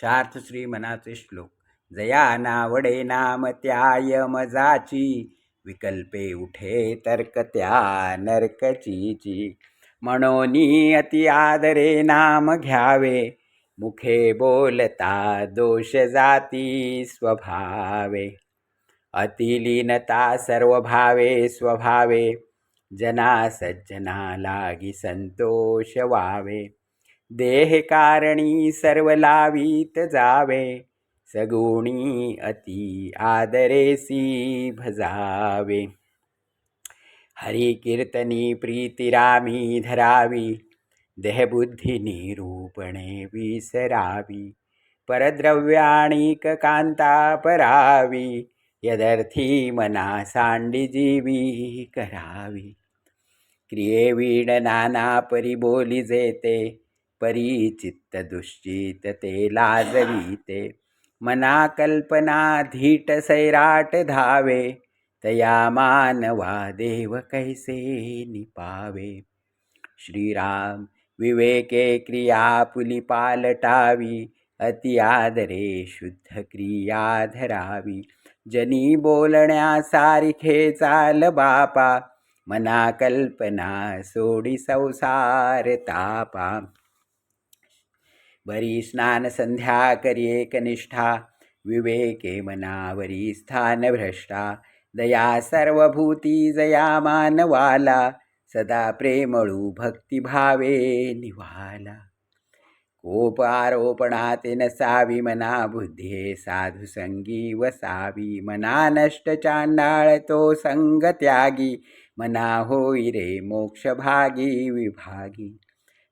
शार्थ श्री मनाचे श्लोक. जया नावडे नाम त्याय मजाची विकल्पे उठे तर्क त्या नरकचीची. म्हणोनी अति आदरे नाम घ्यावे मुखे बोलता दोष जाती स्वभावे. अतिलीनता सर्व भावे स्वभावे जना सज्जना लागी संतोष वावे. देह कारणी सर्व लावीत जावे. सगुणी अति आदरेसी भजावे. हरी कीर्तनी प्रीतिरामी धरावी. देहबुद्धी निरूपणे विसरावी. परद्रव्याणिक कांता परावी. यदर्थी मना सांडी जीवी करावी. क्रिये वीण नाना परी बोली जेते. परिचित्त दुश्चित ते लाजवीते मना कल्पना धीट सैराट धावे तया मानवा देव कैसे निपावे श्रीराम विवेके क्रिया पुली पालटावी अति आदरे शुद्ध क्रिया धरावी जनी बोलण्यासारखे चाल बापा मना कल्पना सोडी संसार तापा। बरी स्नान संध्या करिये कनिष्ठा विवेके मनावरी स्थान भ्रष्टा दया सर्वभूती जया मानवाला सदा प्रेमळू भक्तिभावे निवाला। कोप आरोपणाते नसावी मना बुद्धे साधू संगी वसावी मना नष्ट चांडाळ तो संग त्यागी मना होई रे मोक्ष भागी विभागी।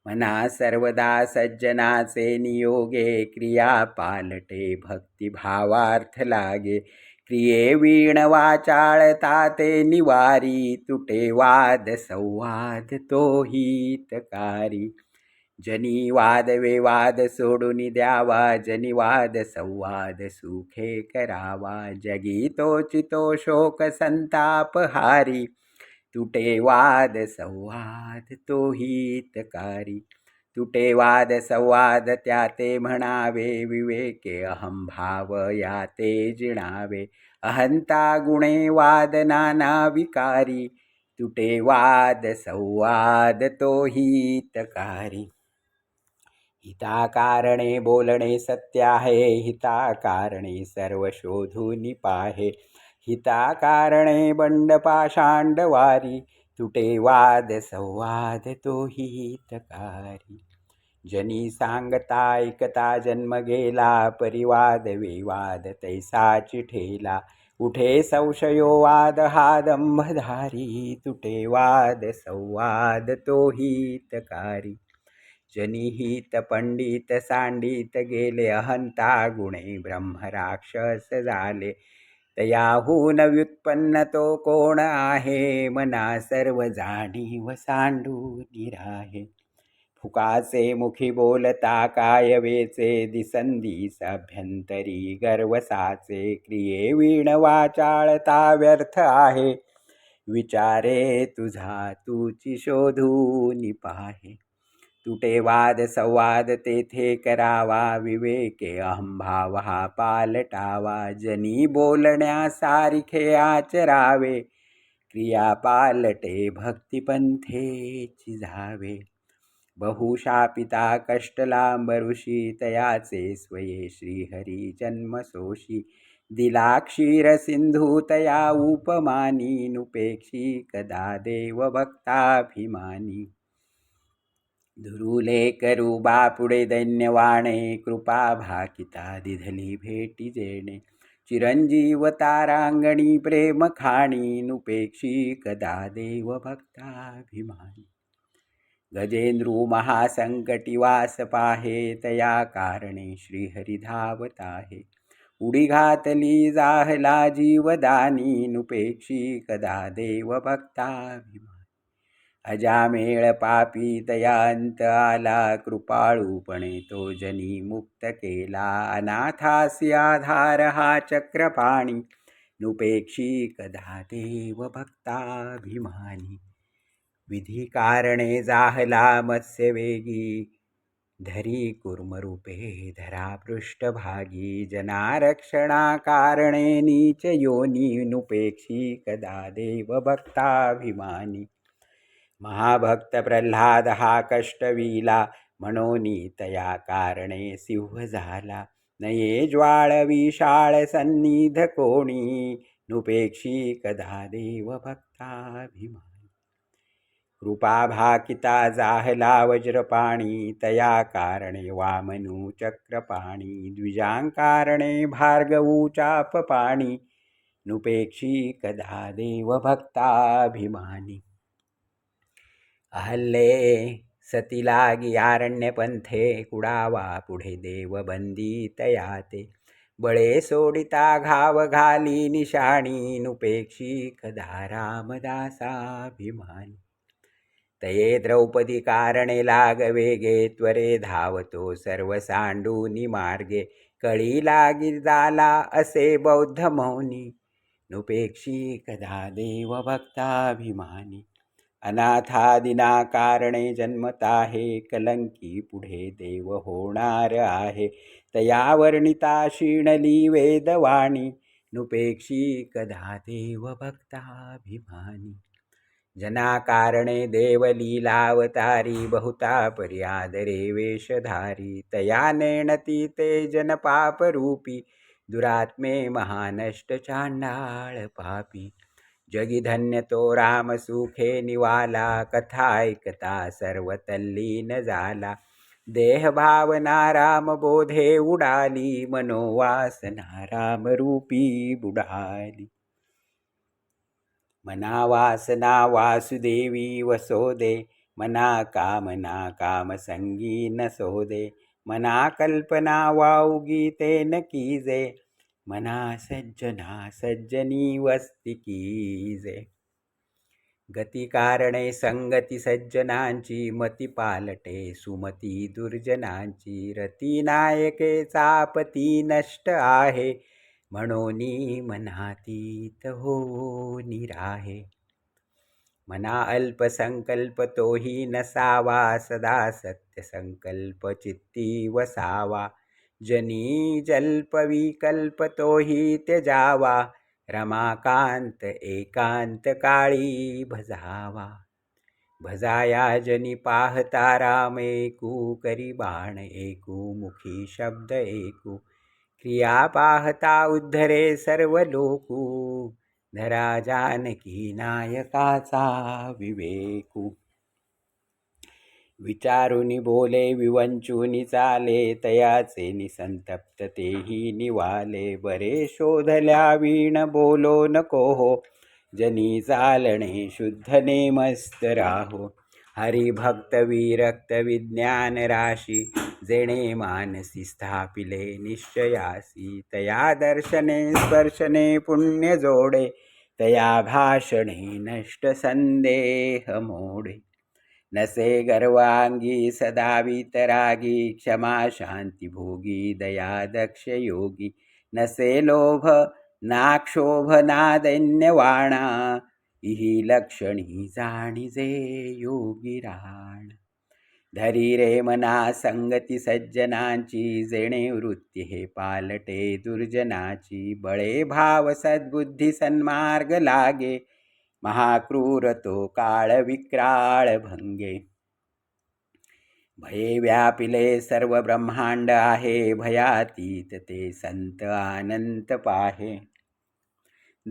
मना सर्वदा सज्जनाचे नियोगे क्रिया पालटे भक्तिभावार्थ लागे। क्रिये वीण वाचाळता ते निवारी तुटे वाद संवाद तो हितकारी। जनी वाद वेवाद सोडून द्यावा जनी वाद संवाद सुखे करावा। जगी तो चितो शोक संताप हारी। तुटे वाद संवाद तो हितकारी. तुटे वाद संवाद त्या ते म्हणावे विवेके अहम भाव या ते जिणावे. अहंता गुणे वाद नाना विकारी. तुटे वाद संवाद तो हितकारी. हिताकारणे बोलणे सत्य आहे हिताकारणे सर्व शोधून पाहे. हिताकारणे बंड पाषांडवारी तुटे वाद संवाद तो हितकारी. जनी सांगता ऐकता जन्म गेला परिवाद विवाद तैसाची ठेला. उठे संशयो वाद हा दंभधारी तुटे वाद संवाद तो हितकारी. जनिहित पंडित सांडित गेले अहंता गुणे ब्रह्मराक्षस झाले. तयाहून व्युत्पन्न तो कोण आहे? मना सर्व जाणीव सांडू निराहे फुकाचे मुखी बोलता काय वेचे? अभ्यंतरी गर्वसाचे क्रिये वीण वाचाळता व्यर्थ आहे. विचारे तुझा तुची शोधू पाहे. तुटे वाद संवाद तेथे करावा विवेके अहंभाव हा पालटावा जनी बोलण्या सारिखे आचरावे क्रिया पालटे भक्तिपंथेची चिझावे। बहुशापिता कष्टलांबरुषी तयाचे स्वये श्रीहरी जन्मसोषी दिला क्षीर सिंधू तया उपमानी नुपेक्षी कदा देव भक्ताभिमानी धुरुले करू बापुडे दैन्यवाणे कृपा भाकिता दिधली भेटी जेणे। चिरंजीव तारांगणी प्रेम खाणी नुपेक्षी कदा देव भक्ताभिमानी। गजेंद्रू महासंकटी वास पाहे तया कारणे श्रीहरी धावत आहे। उडी घातली जाहला जीवदानी नुपेक्षी कदा देव भक्ताभिमानी। अजामेळ पापी तयांत आला कृपाळूपणे तो जनी मुक्त केला. अनाथासी आधार हा चक्रपाणी नुपेक्षी कदा देव भक्ताभिमानी. विधी कारणे जाहला मत्स्य वेगी धरी कुर्मरूपे धरा पृष्ठभागी जनारक्षणाकारणे नीच योनीनुपेक्षी कदा देवभक्ताभिमानी महाभक्त प्रल्हाद हा कष्टवीला म्हणोनी तया कारणे सिंह झाला. नये ज्वाळ विशाळ सन्निध कोणी नुपेक्षी कदा देवभक्ताभिमानी कृपा भाकिता जाहला वज्रपाणी तया कारणे वामनू चक्रपाणी द्विजांकारणे भार्गवू चापपाणी नुपेक्षी कदा देवभक्ताभिमानी अहल्ये सती लागी आरण्यपंथे कुडावा पुढे देव बंदी तया ते बळे सोडिता घाव घाली निशाणी नुपेक्षी कदा रामदासाभिमानी. तये द्रौपदी कारणे लाग वेगे त्वरे धावतो सर्व सांडूनी मार्गे. कळी लागी झाला असे बौद्ध मौनी नुपेक्षी कदा देव भक्ताभिमानी अनाथादिना कारणे जन्मता हे कलंकी पुढे देव होणार आहे. तया वर्णिता शीणली वेदवाणी नुपेक्षी कदा देव भक्ताभिमानी. जनाकारणे देवलीलावतारी बहुता पर्यादरे वेशधारी तया नेणती ते जनपापरूपी दुरात्मे महानष्ट चांडाळ पापी. जगी धन्य तो राम सुखे निवाला कथा ऐकता सर्व तल्लीन झाला देह भावना राम बोधे उडाली मनोवासना राम रूपी बुडाली. मना वासना वासुदेवी वसोदे मना कामना कामसंगी नसोदे मना कल्पना वाऊगी ते न कीजे मना सज्जना सज्जनी वस्ती कीजे गती कारणे संगती सज्जनांची मती पालटे सुमती दुर्जनांची. रती नायके चापती नष्ट आहे म्हणून मनातीत हो निराहे. मना अल्पसंकल्प तोही नसावा सदा सत्य संकल्प चित्ती वसावा. जनी जल्प विकल्प त्यजावा रमाकांत एकांत काळी भजावा. भजाया जनी पाहता राम एकू करी बाण एकू मुखी शब्द एकू. क्रिया पाहता उद्धरे सर्व लोकू धरा जानकी नायकाचा विवेकू. विचारुनी बोले विवंचुनी चाले तयाचे निसंतप्त तेही निवाले. बरे शोधल्या वीण बोलो नको हो जनी चालणे शुद्ध नेमस्त राहो. हरिभक्त विरक्त विज्ञान राशी जेणे मानसी स्थापिले निश्चयासी. तया दर्शने स्पर्शने पुण्य जोडे तया भाषणे नष्ट संदेह मोडे. नसे गर्वांगी सदा वितरागी क्षमा शांती भोगी दया दक्ष योगी। नसे लोभ नाक्षोभ ना इही लक्षणी जाणिजे योगी राण। धरी रे मना संगती सज्जनांची जेणे वृत्ती हे पालटे दुर्जनाची। बळे भाव सद्बुद्धी सन्मार्ग लागे महाक्रूर तो काळ विक्राळ भंगे. भये व्यापिले सर्व ब्रह्मांड आहे भयातीत ते संत अनंत पाहे.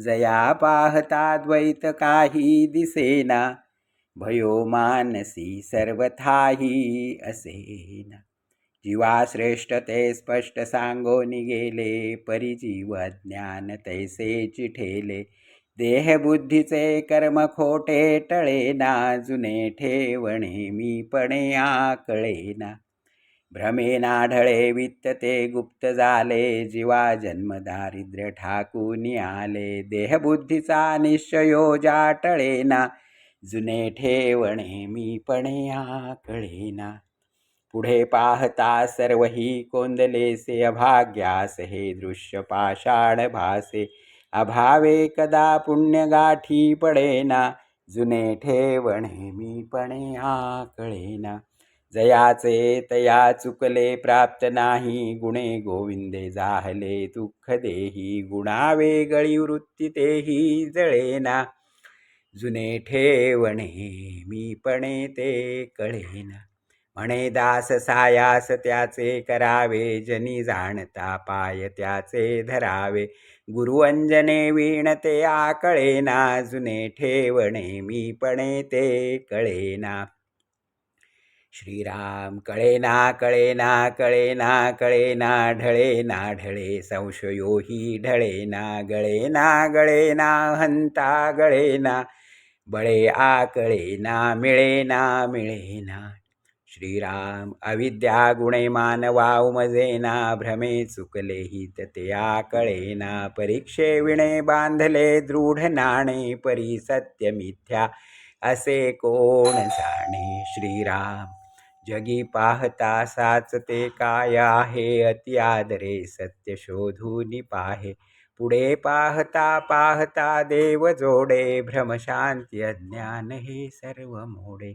जया पाहता द्वैत काही दिसेना भयो मानसी सर्वथाही असेना. जीवा श्रेष्ठ ते स्पष्ट सांगोनी गेले परिजीव ज्ञान तैसे चिठेले देहबुद्धीचे कर्म खोटे टळेना जुने ठेवणे मी पणे आकळेना. भ्रमेनाढळे वित्त ते गुप्त झाले जीवा जन्म दारिद्र्य ठाकून आले. देहबुद्धीचा निश्चयो जाटळेना जुने ठेवणे मी पणे आकळेना. पुढे पाहता सर्व ही कोंदलेसे अभाग्यास हे दृश्य पाषाण भासे. अभावे कदा पुण्यगाठी पडेना जुने ठेवणे मी पणे आकळेना. जयाचे तया चुकले प्राप्त नाही गुणे गोविंदे जाहले दुःख देही गुणावे गळी वृत्ती तेही जळेना. जुने ठेवणे मी पणे ते कळेना. म्हणे दास सायास त्याचे करावे जनी जाणता पाय त्याचे धरावे. गुरुअंजने वीणते आकळे आकळेना जुने ठेवणे मी पणे ते कळेना. श्रीराम कळेना कळेना कळेना कळेना. ढळेना ढळे. संशयोही ढळेना. गळेना गळेना. हंता गळेना. बळे आकळेना मिळेना मिळेना. श्रीराम अविद्या गुणे मानवा उमजेना भ्रमे चुकले हित ते कळेना परीक्षे विणे बांधले दृढ नाणे परी सत्य मिथ्या असे कोण जाणे? श्रीराम जगी पाहता साच ते काय आहे? अति आदरे सत्य शोधून पाहे. पुढे पाहता पाहता देव जोडे भ्रमशांती अज्ञान हे सर्व मोडे.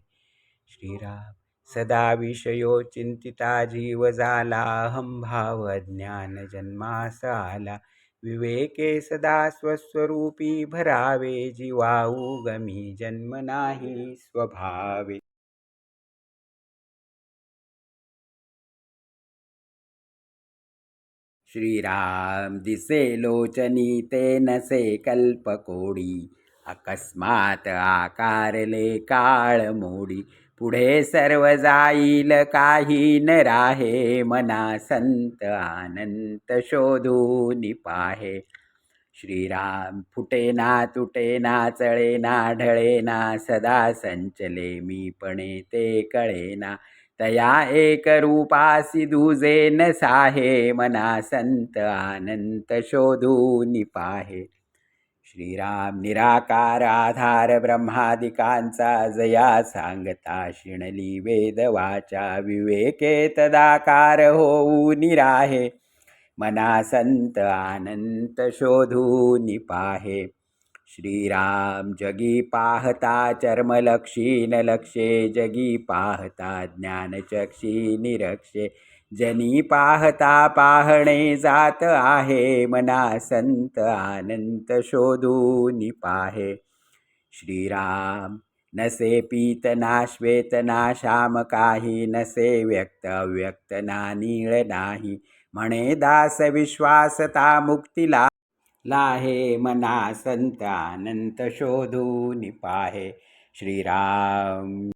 श्रीराम सदा विषयो चिंतिता जीव झाला अहंभाव ज्ञान जन्मास आला विवेके सदा स्वस्वरूपी भरावे जीवा उगमी जन्म नाही स्वभावे। श्रीराम दिसे लोचनी ते नसे कल्पकोडी। अकस्मात आकारले काळ मोडी। पुढे सर्व जाईल काही न राहे मना संत आनंत शोधून पाहे श्रीराम फुटेना तुटेना चळेना ढळेना सदा संचले मी पणे ते कळेना. तया एक रूपासी दुजे न साहे मना संत आनंत शोधून पाहे श्रीराम निराकार आधार ब्रह्मादिकांचा जया सांगता शिणली वेद वाचा विवेके तदाकार होऊ निराहे. मना संत शोधू शोधून पाहे श्रीराम जगी पाहता चर्मलक्षी न लक्षे जगी पाहता ज्ञानचक्षी निरक्षे. जनी पाहता पाहणे जात आहे मना संत आनंत शोधून पाहे. श्रीराम नसे पीत ना श्वेत ना श्याम काही नसे व्यक्त अव्यक्त ना नीळ नाही. म्हणे दास विश्वासता मुक्तीला लाहे मना संत अनंत शोधून पाहे. श्रीराम